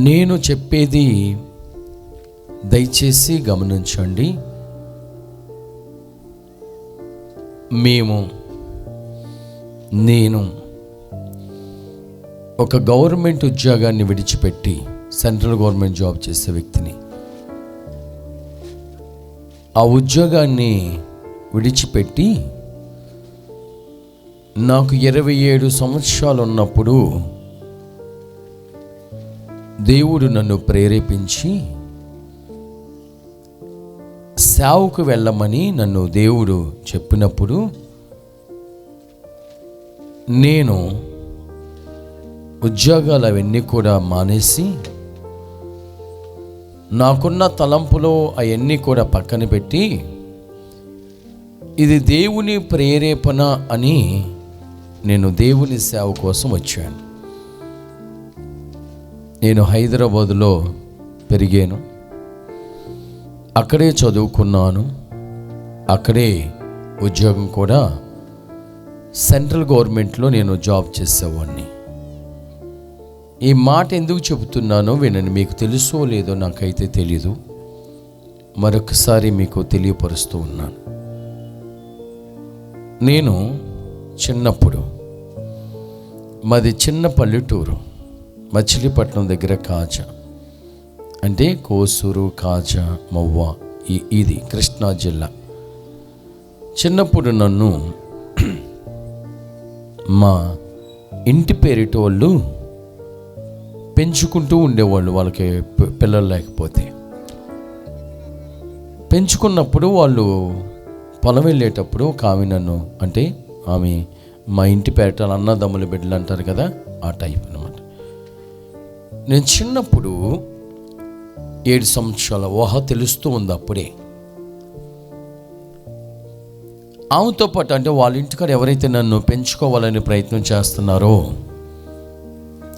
నేను చెప్పేది దయచేసి గమనించండి. మేము నేను ఒక గవర్నమెంట్ ఉద్యోగాన్ని విడిచిపెట్టి సెంట్రల్ గవర్నమెంట్ జాబ్ చేసే వ్యక్తిని. ఆ ఉద్యోగాన్ని విడిచిపెట్టి నాకు ఇరవై ఏడు సంవత్సరాలు ఉన్నప్పుడు దేవుడు నన్ను ప్రేరేపించి సేవకు వెళ్ళమని నన్ను దేవుడు చెప్పినప్పుడు నేను ఉద్యోగాలు అవన్నీ కూడా మానేసి నాకున్న తలంపులో అవన్నీ కూడా పక్కన పెట్టి ఇది దేవుని ప్రేరేపణ అని నేను దేవుని సేవ కోసం వచ్చాను. నేను హైదరాబాదులో పెరిగాను. అక్కడే చదువుకున్నాను. అక్కడే ఉద్యోగం కూడా సెంట్రల్ గవర్నమెంట్లో నేను జాబ్ చేసేవాడిని. ఈ మాట ఎందుకు చెబుతున్నానో వినండి. మీకు తెలుసో లేదో నాకైతే తెలీదు. మరొకసారి మీకు తెలియపరుస్తూ ఉన్నాను. నేను చిన్నప్పుడు మాది చిన్న పల్లెటూరు మచిలీపట్నం దగ్గర కాజ. అంటే కోసూరు కాజ మవ్వ ఇది కృష్ణా జిల్లా. చిన్నప్పుడు నన్ను మా ఇంటి పేరిట వాళ్ళు పెంచుకుంటూ ఉండేవాళ్ళు వాళ్ళకి పిల్లలు లేకపోతే. పెంచుకున్నప్పుడు వాళ్ళు పొలం వెళ్ళేటప్పుడు ఒక ఆమె నన్ను అంటే ఆమె మా ఇంటి పేరిట అన్నదమ్ముల బిడ్డలు అంటారు కదా ఆ టైప్ అనమాట నేను చిన్నప్పుడు ఏడు సంవత్సరాల ఊహ తెలుస్తూ ఉంది అప్పుడే. ఆమెతో పాటు అంటే వాళ్ళ ఇంటికాడ ఎవరైతే నన్ను పెంచుకోవాలని ప్రయత్నం చేస్తున్నారో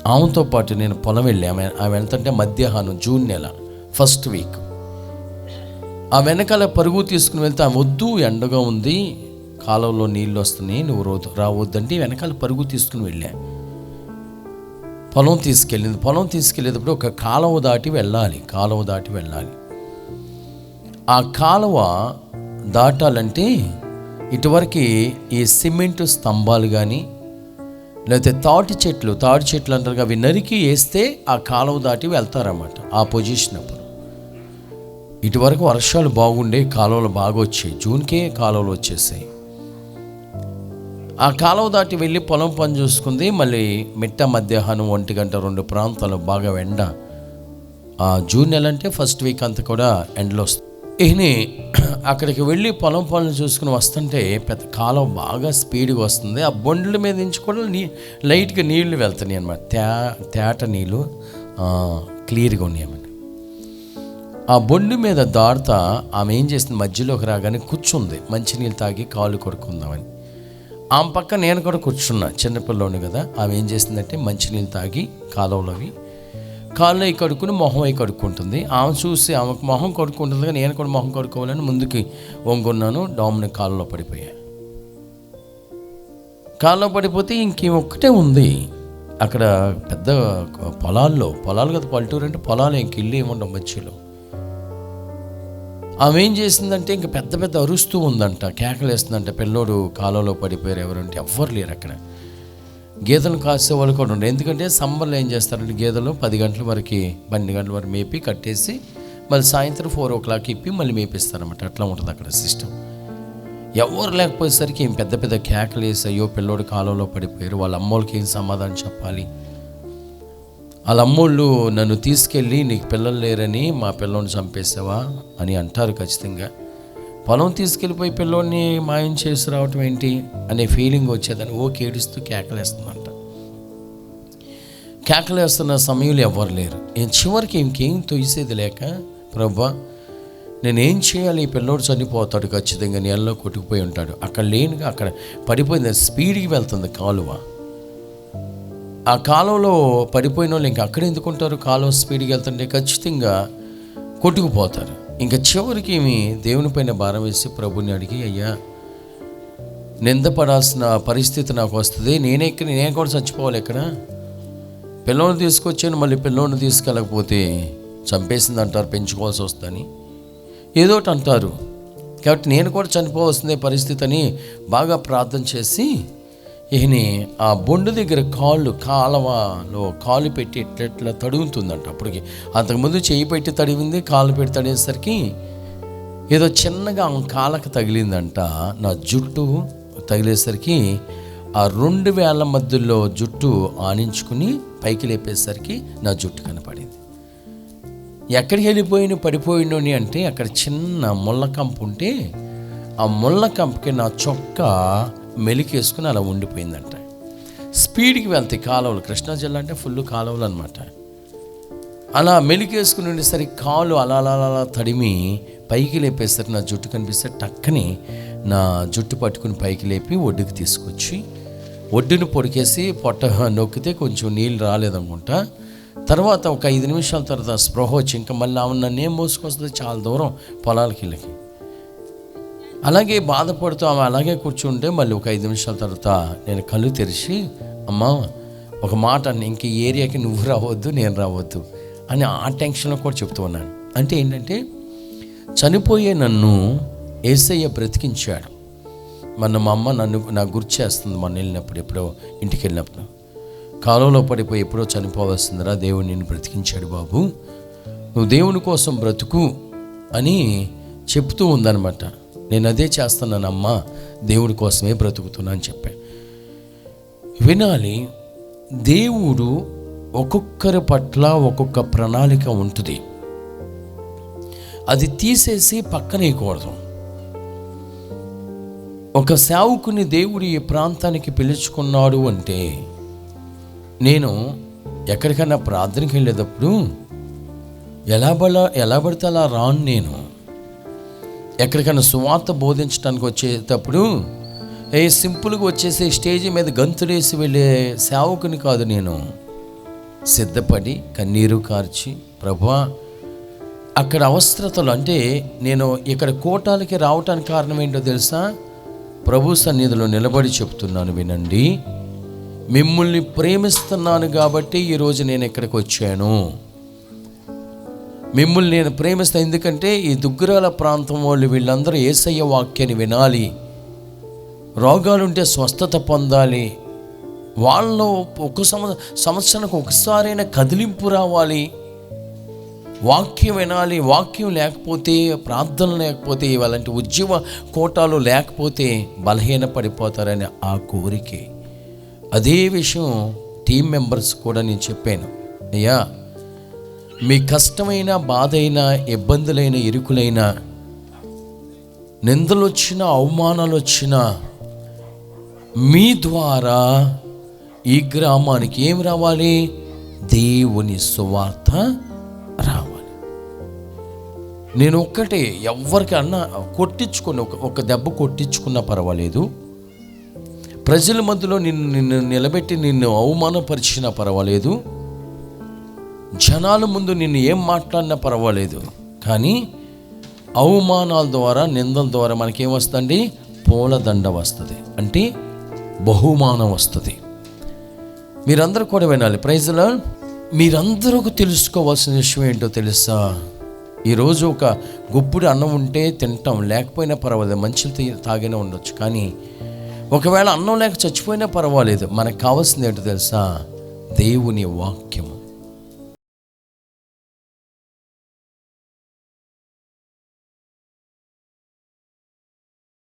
ఆమెతో పాటు నేను పొలం వెళ్ళి ఆమె ఆమె ఎంతంటే మధ్యాహ్నం జూన్ నెల ఫస్ట్ వీక్. ఆ వెనకాల పరుగు తీసుకుని వెళ్తే ఆమె వద్దు ఎండగా ఉంది కాలంలో నీళ్ళు వస్తున్నాయి నువ్వు రోజు రావద్దంటే వెనకాల పరుగు తీసుకుని వెళ్ళా. పొలం తీసుకెళ్ళింది. పొలం తీసుకెళ్ళేటప్పుడు ఒక కాలువ దాటి వెళ్ళాలి. కాలువ దాటి వెళ్ళాలి. ఆ కాలువ దాటాలంటే ఇటువరకు ఈ సిమెంట్ స్తంభాలు కానీ లేకపోతే తాటి చెట్లు తాటి చెట్లు అంటారు అవి నరికి వేస్తే ఆ కాలువ దాటి వెళ్తారన్నమాట. ఆ పొజిషన్ అప్పుడు. ఇటువరకు వర్షాలు బాగుండే కాలువలు బాగా వచ్చాయి జూన్కే కాలువలు వచ్చేసాయి. ఆ కాలువ దాటి వెళ్ళి పొలం పని చూసుకుంది. మళ్ళీ మిట్ట మధ్యాహ్నం ఒంటి గంట రెండు ప్రాంతాలు బాగా ఎండ. ఆ జూన్ నెల అంటే ఫస్ట్ వీక్ అంతా కూడా ఎండలో వస్తుంది ఇని అక్కడికి వెళ్ళి పొలం పనులు చూసుకుని వస్తుంటే పెద్ద కాలం బాగా స్పీడ్గా వస్తుంది. ఆ బొండ్ల మీద నుంచి కూడా నీ లైట్గా నీళ్ళు వెళ్తున్నాయి అనమాట తే తేట నీళ్ళు క్లియర్గా ఉన్నాయన్నమాట ఆ బొండు మీద దాడుతా ఆమె ఏం చేసింది? మధ్యలోకి రాగానే కూర్చుంది. మంచినీళ్ళు తాగి కాలు కొడుకుందామని ఆమె పక్క నేను కూడా కూర్చున్నా చిన్నపిల్లోని కదా. ఆమె ఏం చేసిందంటే మంచినీళ్ళు తాగి కాలువలోవి కాళ్ళు అయి కడుక్కుని మొహం అయి కడుక్కుంటుంది. ఆమె చూసి ఆమెకు మొహం కడుక్కుంటుంది కానీ నేను కూడా మొహం కడుక్కోవాలని ముందుకి వంగున్నాను డామ్ని కాళ్ళలో పడిపోయా కాళ్ళలో పడిపోతే ఇంకే ఒక్కటే ఉంది. అక్కడ పెద్ద పొలాల్లో పొలాలు కదా పల్లెటూరు అంటే పొలాలు ఇంక ఇల్లు ఏముండవు మధ్యలో. ఆమె ఏం చేసిందంటే ఇంక పెద్ద పెద్ద అరుస్తూ ఉందంట కేకలేస్తుందంట పిల్లోడు కాలంలో పడిపోయారు ఎవరంటే ఎవ్వరు లేరు అక్కడ. గేదెలు కాసే వాళ్ళు కూడా ఉండరు ఎందుకంటే సమ్మర్లో ఏం చేస్తారంటే గేదెలు పది గంటల వరకు పన్నెండు గంటల వరకు మేపి కట్టేసి మళ్ళీ సాయంత్రం ఫోర్ ఓ క్లాక్ ఇప్పి మళ్ళీ మేపిస్తారన్నమాట. అట్లా ఉంటుంది అక్కడ సిస్టమ్ ఎవరు లేకపోయేసరికి ఏం పెద్ద పెద్ద కేకలు వేసి అయ్యో పిల్లోడు కాలంలో పడిపోయారు వాళ్ళ అమ్మోళ్ళకి ఏం సమాధానం చెప్పాలి? వాళ్ళ అమ్మోళ్ళు నన్ను తీసుకెళ్ళి నీకు పిల్లలు లేరని మా పిల్లోని చంపేసావా? అని అంటారు ఖచ్చితంగా. పొలం తీసుకెళ్ళిపోయి పిల్లోడిని మాయం చేసి రావటం ఏంటి? అనే ఫీలింగ్ వచ్చేదని ఓ కేడుస్తూ కేకలేస్తుందంట. కేకలేస్తున్న సమయంలో ఎవ్వరు లేరు. నేను చివరికి ఇంకేం తొయ్యేది లేక ప్రభా నేనేం చేయాలి? ఈ పిల్లోడు చనిపోతాడు ఖచ్చితంగా నీళ్ళలో కొట్టుకుపోయి ఉంటాడు. అక్కడ లేనుగా అక్కడ పడిపోయింది స్పీడ్కి వెళ్తుంది కాలువ. ఆ కాలంలో పడిపోయిన వాళ్ళు ఇంకా అక్కడ ఎందుకుంటారు? కాలం స్పీడ్కి వెళ్తుంటే ఖచ్చితంగా కొట్టుకుపోతారు ఇంకా చివరికి మీ దేవుని పైన భారం వేసి ప్రభుని అడిగి అయ్యా నిందపడాల్సిన పరిస్థితి నాకు వస్తుంది. నేనే ఇక్కడ నేను కూడా చచ్చిపోవాలి ఇక్కడ. పిల్లోని తీసుకొచ్చాను మళ్ళీ పిల్లోని తీసుకెళ్ళకపోతే చంపేసింది అంటారు పెంచుకోవాల్సి వస్తుందని. ఏదో ఒకటి అంటారు. కాబట్టి నేను కూడా చనిపోవాల్సిందే పరిస్థితి అని బాగా ప్రార్థన చేసి ఈయన ఆ బొండు దగ్గర కాళ్ళు కాలవలో కాలు పెట్టి ఇట్లా తడుగుతుందంట అప్పటికి. అంతకుముందు చేయి పెట్టి తడివింది కాలు పెట్టి తడిగేసరికి ఏదో చిన్నగా ఆమె కాళ్ళకి తగిలిందంట. నా జుట్టు తగిలేసరికి ఆ రెండు వేల మధ్యలో జుట్టు ఆనించుకుని పైకి లేపేసరికి నా జుట్టు కనపడింది. ఎక్కడికి వెళ్ళిపోయిన పడిపోయినని అంటే అక్కడ చిన్న ముళ్ళ కంపు ఉంటే ఆ ముళ్ళ కంపుకి నా చొక్కా మెలికేసుకుని అలా ఉండిపోయిందంట. స్పీడ్కి వెళ్తాయి కాలువలు కృష్ణా జిల్లా అంటే ఫుల్ కాలువలు అనమాట అలా మెలికేసుకుని ఉండేసరికి కాలు అలా అలా అలా తడిమి పైకి లేపేస్తారు నా జుట్టు కనిపిస్తే టక్కని నా జుట్టు పట్టుకుని పైకి లేపి ఒడ్డుకి తీసుకొచ్చి ఒడ్డును పొడికేసి పొట్ట నొక్కితే కొంచెం నీళ్ళు రాలేదనుకుంటా. తర్వాత ఒక ఐదు నిమిషాల తర్వాత స్పృహ వచ్చి ఇంకా మళ్ళీ ఆమె నన్ను ఏం మోసుకొస్తుంది? చాలా దూరం పొలాలకి వెళ్ళకి. అలాగే బాధపడుతూ ఆమె అలాగే కూర్చుంటే మళ్ళీ ఒక ఐదు నిమిషాల తర్వాత నేను కళ్ళు తెరిచి అమ్మా ఒక మాట ఇంక ఈ ఏరియాకి నువ్వు రావద్దు నేను రావద్దు అని ఆ టెన్షన్లో కూడా చెప్తూ ఉన్నాను. అంటే ఏంటంటే చనిపోయే నన్ను ఏసయ్య బ్రతికించాడు. మన మా అమ్మ నన్ను నాకు గుర్తు చేస్తుంది మొన్న వెళ్ళినప్పుడు ఎప్పుడో ఇంటికి వెళ్ళినప్పుడు. కాలంలో పడిపోయి ఎప్పుడో చనిపోవలసిందిరా దేవుడు నిన్ను బ్రతికించాడు బాబు. నువ్వు దేవుని కోసం బ్రతుకు అని చెప్తూ ఉందన్నమాట. నేను అదే చేస్తున్నానమ్మా దేవుడి కోసమే బ్రతుకుతున్నాను చెప్పాను వినాలి దేవుడు ఒక్కొక్కరి పట్ల ఒక్కొక్క ప్రణాళిక ఉంటుంది. అది తీసేసి పక్కనేయకూడదు ఒక సేవకుని దేవుడు ఈ ప్రాంతానికి పిలుచుకున్నాడు అంటే నేను ఎక్కడికైనా ప్రార్థనకి వెళ్ళేటప్పుడు ఎలా బల ఎలా పడితే అలా రాను నేను. ఎక్కడికైనా సువార్త బోధించడానికి వచ్చేటప్పుడు ఏ సింపుల్గా వచ్చేసి స్టేజ్ మీద గంతులేసి వెళ్ళే సేవకుని కాదు నేను. సిద్ధపడి కన్నీరు కార్చి ప్రభా అక్కడ అవసరతలు అంటే నేను ఇక్కడ కోటాలకి రావటానికి కారణం ఏంటో తెలుసా? ప్రభు సన్నిధిలో నిలబడి చెప్తున్నాను వినండి. మిమ్మల్ని ప్రేమిస్తున్నాను కాబట్టి ఈరోజు నేను ఇక్కడికి వచ్చాను. మిమ్మల్ని నేను ప్రేమిస్తాను ఎందుకంటే ఈ దుగ్గురాల ప్రాంతం వాళ్ళు వీళ్ళందరూ ఏసయ్య వాక్యాన్ని వినాలి. రోగాలుంటే స్వస్థత పొందాలి. వాళ్ళలో ఒక సంవ సంవత్సరానికి ఒకసారైనా కదిలింపు రావాలి. వాక్యం వినాలి. వాక్యం లేకపోతే ప్రార్థన లేకపోతే అలాంటి ఉద్యమ కోటాలు లేకపోతే బలహీన పడిపోతారని ఆ కోరికే. అదే విషయం టీం మెంబర్స్ కూడా నేను చెప్పాను. అయ్యా మీ కష్టమైన బాధైన ఇబ్బందులైన ఇరుకులైన నిందలు వచ్చిన అవమానాలు వచ్చినా మీ ద్వారా ఈ గ్రామానికి ఏం రావాలి? దేవుని సువార్త రావాలి. నేను ఒక్కటే ఎవరికి అన్నా కొట్టించుకుని ఒక ఒక దెబ్బ కొట్టించుకున్నా పర్వాలేదు. ప్రజల మధ్యలో నిన్ను నిన్ను నిలబెట్టి నిన్ను అవమానపరిచినా పర్వాలేదు. జనాల ముందు నిన్ను ఏం మాట్లాడినా పర్వాలేదు. కానీ అవమానాల ద్వారా నిందల ద్వారా మనకేం వస్తుంది పూలదండ వస్తుంది. అంటే బహుమానం వస్తుంది. మీరందరూ కూడా వినాలి. ప్రైజ్లో మీరందరూ తెలుసుకోవాల్సిన విషయం ఏంటో తెలుసా? ఈరోజు ఒక గుప్పుడు అన్నం ఉంటే తింటాం. లేకపోయినా పర్వాలేదు. మంచిలు తాగినా ఉండొచ్చు. కానీ ఒకవేళ అన్నం లేక చచ్చిపోయినా పర్వాలేదు. మనకు కావాల్సింది ఏంటో తెలుసా? దేవుని వాక్యం